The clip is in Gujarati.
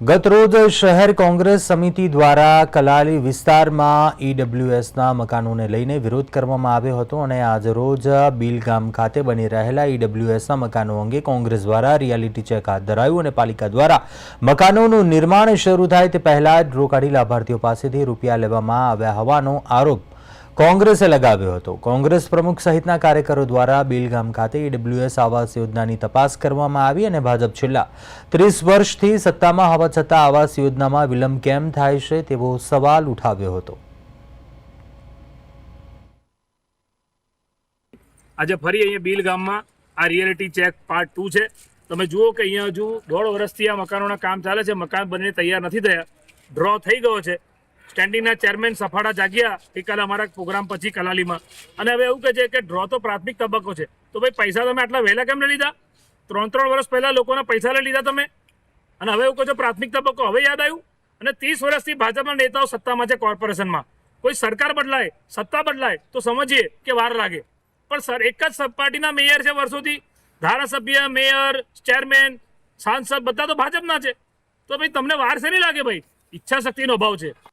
ગતરોજ શહેર કોંગ્રેસ સમિતિ દ્વારા કલાલી વિસ્તારમાં ઈડબ્લ્યુએસના મકાનોને લઈને વિરોધ કરવામાં આવ્યો હતો અને આજરોજ બિલગામ ખાતે બની રહેલા ઈડબ્લ્યુએસના મકાનો અંગે કોંગ્રેસ દ્વારા રિયાલિટી ચેક હાથ ધરાયું અને પાલિકા દ્વારા મકાનોનું નિર્માણ શરૂ થાય તે પહેલા જ રોકાડી લાભાર્થીઓ પાસેથી રૂપિયા લેવામાં આવ્યા હોવાનો આરોપ કોંગ્રેસે લગાવ્યો હતો. કોંગ્રેસ પ્રમુખ સહિતના કાર્યકરો દ્વારા બિલગામ ખાતે ઈડબ્લ્યુએસ આવાસ યોજનાની તપાસ કરવામાં આવી અને ભાજપ છેલ્લા ત્રીસ વર્ષથી સત્તામાં હોવા છતાં આવાસ યોજનામાં વિલંબ કેમ થાય છે તેવો સવાલ ઉઠાવ્યો હતો. આજે ફરી અહીંયા બીલ ગામમાં આ રિયાલિટી ચેક પાર્ટ ટુ છે. તમે જુઓ કે અહીંયા હજુ દોઢ વર્ષથી આ મકાનોના કામ ચાલે છે. મકાન બનીને તૈયાર નથી થયા. ડ્રો થઈ ગયો છે. સ્ટેન્ડિંગના ચેરમેન સફાળા જાગ્યા ગઈકાલે અમારા પ્રોગ્રામ પછી કલાલીમાં. અને હવે એવું કહે છે કે ડ્રો તો પ્રાથમિક તબક્કો છે. તો ભાઈ પૈસા તમે આટલા વહેલા કેમ લઈ લીધા? ત્રણ ત્રણ વર્ષ પહેલાં લોકોના પૈસા લઈ લીધા તમે? અને હવે એવું કહો છો પ્રાથમિક તબક્કો હવે યાદ આવ્યું? અને ત્રીસ વર્ષથી ભાજપના નેતાઓ સત્તામાં છે કોર્પોરેશનમાં. કોઈ સરકાર બદલાય, સત્તા બદલાય, તો સમજીએ કે વાર લાગે. પણ સર, એક જ પાર્ટીના મેયર છે વર્ષોથી. ધારાસભ્ય, મેયર, ચેરમેન, સાંસદ, બધા તો ભાજપના છે. તો ભાઈ તમને વાર શેની લાગે ભાઈ? ઈચ્છા શક્તિનો અભાવ છે.